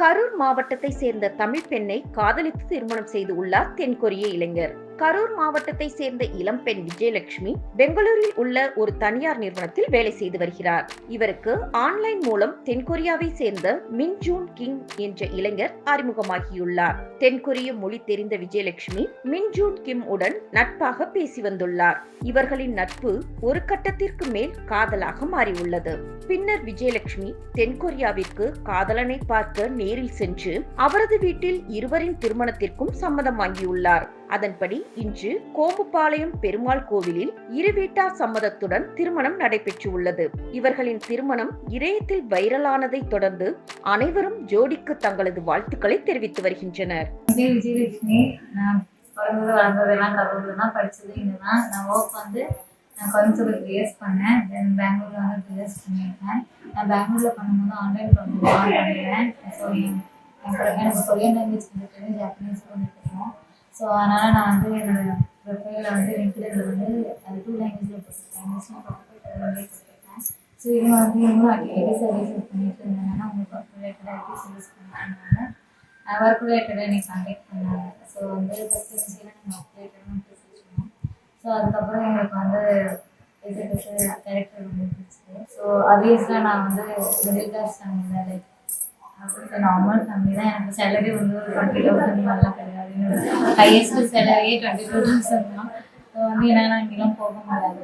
கரூர் மாவட்டத்தை சேர்ந்த தமிழ் பெண்ணை காதலித்து திருமணம் செய்து உள்ளார் தென்கொரிய இளைஞர். கரூர் மாவட்டத்தை சேர்ந்த இளம்பெண் விஜயலட்சுமி பெங்களூரில் உள்ள ஒரு தனியார் நிறுவனத்தில் வேலை செய்து வருகிறார். இவருக்கு ஆன்லைன் மூலம் தென்கொரியாவை சேர்ந்த மின் ஜூன் கிங் என்ற இளைஞர் அறிமுகமாகியுள்ளார். தென்கொரிய மொழி தெரிந்த விஜயலட்சுமி மின் ஜூன் கிம் உடன் நட்பாக பேசி வந்துள்ளார். இவர்களின் நட்பு ஒரு கட்டத்திற்கு மேல் காதலாக மாறியுள்ளது. பின்னர் விஜயலட்சுமி தென்கொரியாவிற்கு காதலனை பார்க்க நேரில் சென்று அவரது வீட்டில் இருவரின் திருமணத்திற்கும் சம்மதம் வாங்கியுள்ளார். அதன்படி இன்று கோம்புபாளையம் பெருமாள் கோவிலில் இரு வீட்டார் சம்மதத்துடன் திருமணம் நடைபெற்றுள்ளது. இவர்களின் திருமணம் இணையத்தில் வைரலானதை தொடர்ந்து அனைவரும் ஜோடிக்கு தங்களது வாழ்த்துக்களை தெரிவித்து வருகின்றனர். நான் பிறந்தது வளர்ந்ததெல்லாம் கரூர்ல தான் படிச்சது. இங்கே தான் நான் ஒர்க் வந்து நான் கோயம்புத்தூர் த்ரீ பண்ணேன். தென் பெங்களூர்ல வந்து பிஎஸ் பண்ணியிருக்கேன். நான் பெங்களூர்ல பண்ணும்போது ஆன்லைன் ப்ராஜெக்ட் ஆன் பண்ணிடுவேன் ஸோ எனக்கு கொரியன் லாங்குவேஜ் கொஞ்சம் தெரியும் ஜாப்பனீஸ் கொஞ்சம் தெரியும். ஸோ அதனால் நான் வந்து என்னோட ப்ரொஃபைலில் வந்து லிங்க்டில் வந்து அது டூ லாங்குவேஜில் போட்டிருக்கேன் இங்கிலீஷ்லாம் ஸோ இவங்க வந்து இவங்களும் ஐடி சர்வீஸ் பண்ணிட்டு இருந்தாங்கன்னா உங்களுக்கு ஒர்க் ரிலேட்டடாக ஐடி சர்வீஸ் பண்ணிட்டு ஒர்க் ரிலேட்டடாக என்னை கான்டாக்ட் பண்ணாங்க. ஸோ வந்து ஃபஸ்ட் இனிஷியலாக நாங்கள் ஒர்க் ரிலேட்டடாக பேசிச்சோம் ஸோ அதுக்கப்புறம் எங்களுக்கு வந்து இது கேரக்டர் ரொம்ப பிடிச்சது ஸோ அபியஸ்லாம் நான் வந்து மிடில் கிளாஸ் ஃபேமிலியில் லைக் ஸோ நார்மல் ஃபேமிலி தான். எனக்கு சேலரி வந்து ஒரு டுவெண்ட்டி தௌசண்ட் நல்லா கிடையாது. ஹையஸ்ட் சேலரியே டுவெண்ட்டி டூ தௌசண்ட் தான். ஸோ வந்து என்னால் இங்கெல்லாம் போக முடியாது.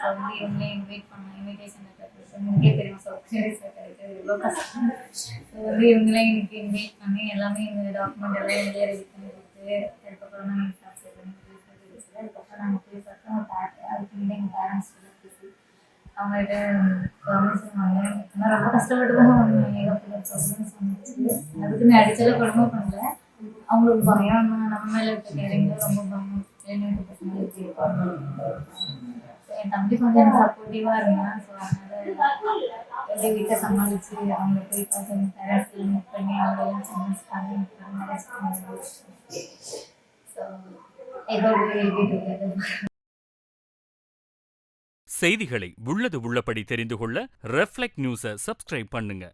ஸோ வந்து இவங்களே இன்வைட் பண்ண இன்விடேஷன் உங்களுக்கே தெரியும்? ஸோ கிடைக்கிறது எவ்வளோ கஷ்டம். ஸோ வந்து இவங்களே எனக்கு இன்வைட் பண்ணி எல்லாமே இந்த டாக்குமெண்ட் எல்லாம் இங்கே ரெடி பண்ணி கொடுத்து அதுக்கப்புறம் தான் சாப்பிட்டு அதுக்கப்புறம் நாங்கள் போய் பார்த்தோம். அதுக்கு முன்னாடி எங்கள் பேரண்ட்ஸ் பேசி அவங்கள்ட்ட பர்மிஷன் வாங்க ரொம்ப கஷ்டப்பட்டு தான் வாங்க அதுக்குன்னு அடிச்செல்லாம் கொடுமை பண்ணல. அவங்களுக்கு பயம். நம்ம மேல இருக்க கேரிங்க ரொம்ப பயம். என் தம்பி கொஞ்சம் எனக்கு சப்போர்ட்டிவாக இருந்தான். ஸோ அதனால எப்படி வீட்டை சமாளிச்சு அவங்க போய் கொஞ்சம் பேரண்ட்ஸ் மீட் பண்ணி அவங்களெல்லாம் சமாளிச்சு பண்ணி ஸோ ஏதோ வீட்டுக்கு செய்திகளை உள்ளது உள்ளபடி தெரிந்து கொள்ள ரெஃப்ளெக்ட் நியூஸை சப்ஸ்கிரைப் பண்ணுங்க.